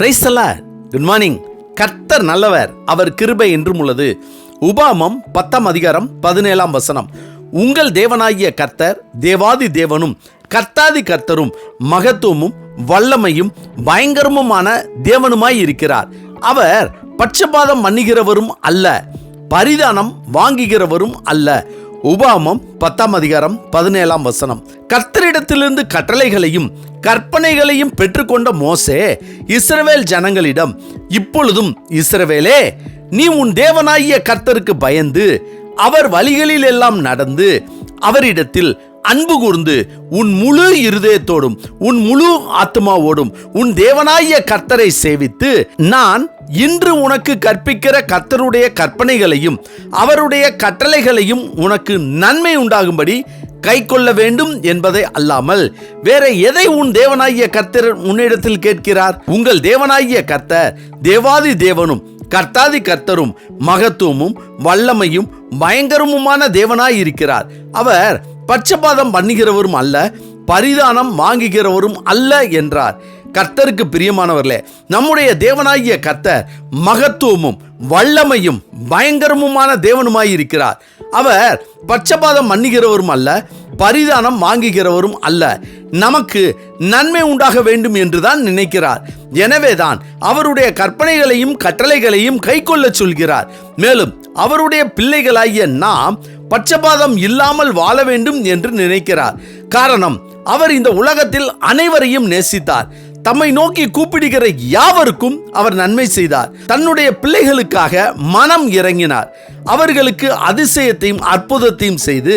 பிரைசலா good morning கர்த்தர் நல்லவர் அவர் கிருபை என்றும் உள்ளது. உபாமம் பத்தாம் அதிகாரம் பதினேழாம் வசனம். உங்கள் தேவனாகிய கர்த்தர் தேவாதி தேவனும் கர்த்தாதி கர்த்தரும் மகத்துவமும் வல்லமையும் பயங்கரமுமான தேவனுமாய் இருக்கிறார். அவர் பட்சபாதம் மன்னிகிறவரும் அல்ல பரிதானம் வாங்குகிறவரும் அல்ல. உபாமம் பத்தாம் அதிகாரம் பதினேழாம் வசனம். கர்த்தரிடத்திலிருந்து கட்டளைகளையும் கற்பனைகளையும் பெற்றுக்கொண்ட மோசே இஸ்ரவேல் ஜனங்களிடம் இப்பொழுதும் இஸ்ரவேலே நீ உன் தேவனாகிய கர்த்தருக்கு பயந்து அவர் வழிகளில் எல்லாம் நடந்து அவரிடத்தில் அன்பு கூர்ந்து உன் முழு இருதயத்தோடும் உன் முழு ஆத்மாவோடும் உன் தேவனாகிய கர்த்தரை சேவித்து நான் இன்று உனக்கு கற்பிக்கிற கர்த்தருடைய கற்பனைகளையும் அவருடைய கட்டளைகளையும் உனக்கு நன்மை உண்டாகும்படி கை கொள்ள வேண்டும் என்பதை அல்லாமல் வேற எதை உன் தேவனாகிய கர்த்தர் உன்னிடத்தில் கேட்கிறார்? உங்கள் தேவனாகிய கர்த்தர் தேவாதி தேவனும் கர்த்தாதி கர்த்தரும் மகத்துவமும் வல்லமையும் பயங்கரமுமான தேவனாய் இருக்கிறார் அவர் பட்சபாதம் பண்ணுகிறவரும் அல்ல பரிதானம் வாங்குகிறவரும் அல்ல என்றார். கர்த்தருக்கு பிரியமானவர்களே நம்முடைய தேவனாகிய கர்த்தர் மகத்துவமும் வல்லமையும் பயங்கரமுமான தேவனுமாய் இருக்கிறார் அவர் பட்சபாதம் மன்னிகிறவரும் அல்ல பரிதானம் வாங்குகிறவரும் அல்ல. நமக்கு நன்மை உண்டாக வேண்டும் என்றுதான் நினைக்கிறார். எனவேதான் அவருடைய கற்பனைகளையும் கட்டளைகளையும் கைக்கொள்ளச் சொல்கிறார். மேலும் அவருடைய பிள்ளைகளாகிய நாம் பட்சபாதம் இல்லாமல் வாழ வேண்டும் என்று நினைக்கிறார். காரணம் அவர் இந்த உலகத்தில் அனைவரையும் நேசித்தார். தம்மை நோக்கி கூப்பிடுகிற யாவருக்கும் அவர் நன்மை செய்தார். தன்னுடைய பிள்ளைகளுக்காக மனம் இறங்கினார். அவர்களுக்கு அதிசயத்தையும் அற்புதத்தையும் செய்து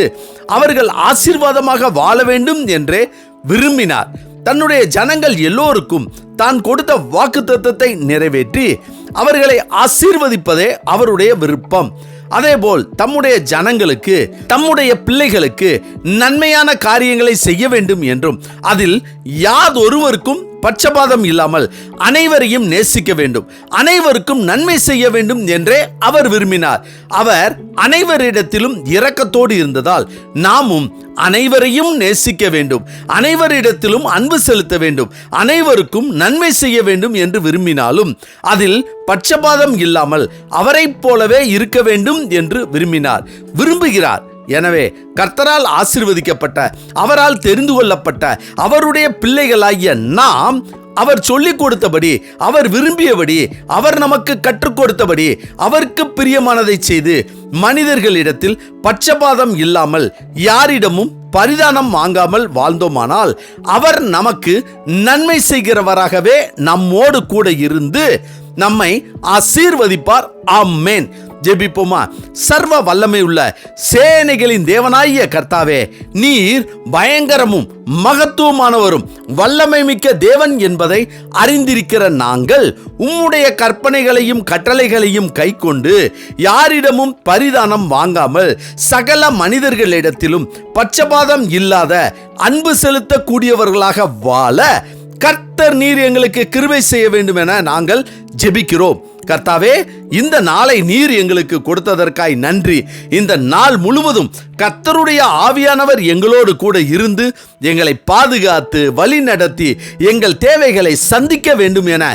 அவர்கள் ஆசீர்வாதமாக வாழ வேண்டும் என்றே விரும்பினார். தன்னுடைய ஜனங்கள் எல்லோருக்கும் தான் கொடுத்த வாக்குத்தத்தத்தை நிறைவேற்றி அவர்களை ஆசீர்வதிப்பதே அவருடைய விருப்பம். அதேபோல் தம்முடைய ஜனங்களுக்கு தம்முடைய பிள்ளைகளுக்கு நன்மையான காரியங்களை செய்ய வேண்டும் என்றும் அதில் யாதொருவருக்கும் பட்சபாதம் இல்லாமல் அனைவரையும் நேசிக்க வேண்டும். அனைவருக்கும் நன்மை செய்ய வேண்டும் என்றே அவர் விரும்பினார். அவர் அனைவரிடத்திலும் இரக்கத்தோடு இருந்ததால் நாமும் அனைவரையும் நேசிக்க வேண்டும். அனைவரிடத்திலும் அன்பு செலுத்த வேண்டும். அனைவருக்கும் நன்மை செய்ய வேண்டும் என்று விரும்பினாலும் அதில் பட்சபாதம் இல்லாமல் அவரைப் போலவே இருக்க வேண்டும் என்று விரும்பினார். விரும்புகிறார். எனவே கர்த்தரால் ஆசிர்வதிக்கப்பட்ட அவரால் தெரிந்து கொள்ளப்பட்ட அவருடைய பிள்ளைகளாகிய நாம் அவர் சொல்லிக் கொடுத்தபடி அவர் விரும்பியபடி அவர் நமக்கு கற்றுக் கொடுத்தபடி அவருக்கு பிரியமானதை செய்து மனிதர்களிடத்தில் பட்சபாதம் இல்லாமல் யாரிடமும் பரிதானம் வாங்காமல் வாழ்ந்தோமானால் அவர் நமக்கு நன்மை செய்கிறவராகவே நம்மோடு கூட இருந்து நம்மை ஆசீர்வதிப்பார். ஆமேன். ஜெபிப்போமா? சர்வ வல்லமை உள்ள சேனைகளின் தேவனாகிய கர்த்தாவே நீர் பயங்கரமும் மகத்துவமானவரும் வல்லமை மிக்க தேவன் என்பதை அறிந்திருக்கிற நாங்கள் உம்முடைய கற்பனைகளையும் கட்டளைகளையும் கைக்கொண்டு யாரிடமும் பரிதானம் வாங்காமல் சகல மனிதர்களிடத்திலும் பட்சபாதம் இல்லாத அன்பு செலுத்தக்கூடியவர்களாக வாழ கர்த்தர் நீர் எங்களுக்கு கிருபை செய்ய வேண்டும் என நாங்கள் ஜெபிக்கிறோம். கர்த்தாவே இந்த நாளை நீர் எங்களுக்கு கொடுத்ததற்காய் நன்றி. இந்த நாள் முழுவதும் கர்த்தருடைய ஆவியானவர் எங்களோடு கூட இருந்து எங்களை பாதுகாத்து வழி நடத்தி எங்கள் தேவைகளை சந்திக்க வேண்டும் என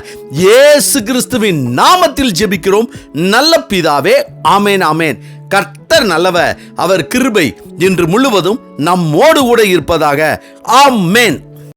இயேசு கிறிஸ்துவின் நாமத்தில் ஜெபிக்கிறோம். நல்ல பிதாவே ஆமேன் ஆமேன். கர்த்தர் நல்லவர் அவர் கிருபை இன்று முழுவதும் நம்மோடு கூட இருப்பதாக ஆமேன்.